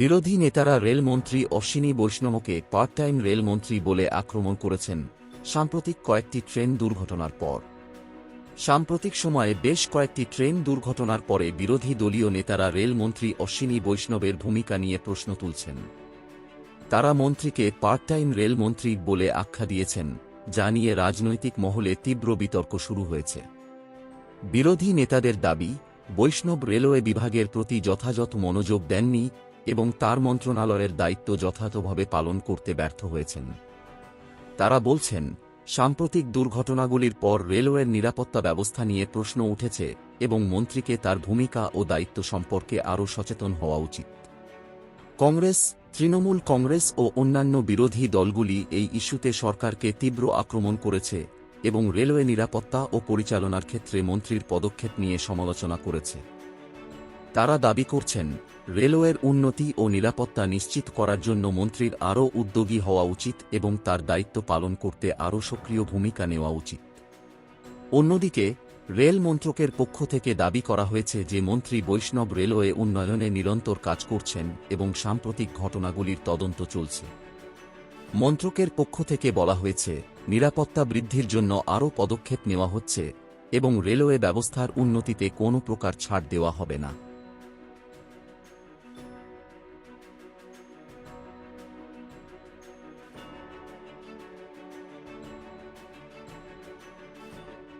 বিরোধী নেতারা রেলমন্ত্রী অশ্বিনী বৈষ্ণবকে পার্ট টাইম রেলমন্ত্রী বলে আক্রমণ করেছেন সাম্প্রতিক কয়েকটি ট্রেন দুর্ঘটনার পর। সাম্প্রতিক সময়ে বেশ কয়েকটি ট্রেন দুর্ঘটনার পরে বিরোধী দলীয় নেতারা রেলমন্ত্রী অশ্বিনী বৈষ্ণবের ভূমিকা নিয়ে প্রশ্ন তুলছেন। তারা মন্ত্রীকে পার্ট টাইম রেলমন্ত্রী বলে আখ্যা দিয়েছেন, যা নিয়ে রাজনৈতিক মহলে তীব্র বিতর্ক শুরু হয়েছে। বিরোধী নেতাদের দাবি, বৈষ্ণব রেলওয়ে বিভাগের প্রতি যথাযথ মনোযোগ দেননি এবং তার মন্ত্রণালয়ের দায়িত্ব যথাযথভাবে পালন করতে ব্যর্থ হয়েছেন। তারা বলছেন, সাম্প্রতিক দুর্ঘটনাগুলির পর রেলওয়ের নিরাপত্তা ব্যবস্থা নিয়ে প্রশ্ন উঠেছে এবং মন্ত্রীকে তার ভূমিকা ও দায়িত্ব সম্পর্কে আরও সচেতন হওয়া উচিত। কংগ্রেস, তৃণমূল কংগ্রেস ও অন্যান্য বিরোধী দলগুলি এই ইস্যুতে সরকারকে তীব্র আক্রমণ করেছে এবং রেলওয়ে নিরাপত্তা ও পরিচালনার ক্ষেত্রে মন্ত্রীর পদক্ষেপ নিয়ে সমালোচনা করেছে। তারা দাবি করছেন, রেলওয়ের উন্নতি ও নিরাপত্তা নিশ্চিত করার জন্য মন্ত্রীর আরও উদ্যোগী হওয়া উচিত এবং তার দায়িত্ব পালন করতে আরও সক্রিয় ভূমিকা নেওয়া উচিত। অন্যদিকে, রেল মন্ত্রকের পক্ষ থেকে দাবি করা হয়েছে যে মন্ত্রী বৈষ্ণব রেলওয়ে উন্নয়নে নিরন্তর কাজ করছেন এবং সাম্প্রতিক ঘটনাগুলির তদন্ত চলছে। মন্ত্রকের পক্ষ থেকে বলা হয়েছে, নিরাপত্তা বৃদ্ধির জন্য আরও পদক্ষেপ নেওয়া হচ্ছে এবং রেলওয়ে ব্যবস্থার উন্নতিতে কোনো প্রকার ছাড় দেওয়া হবে না।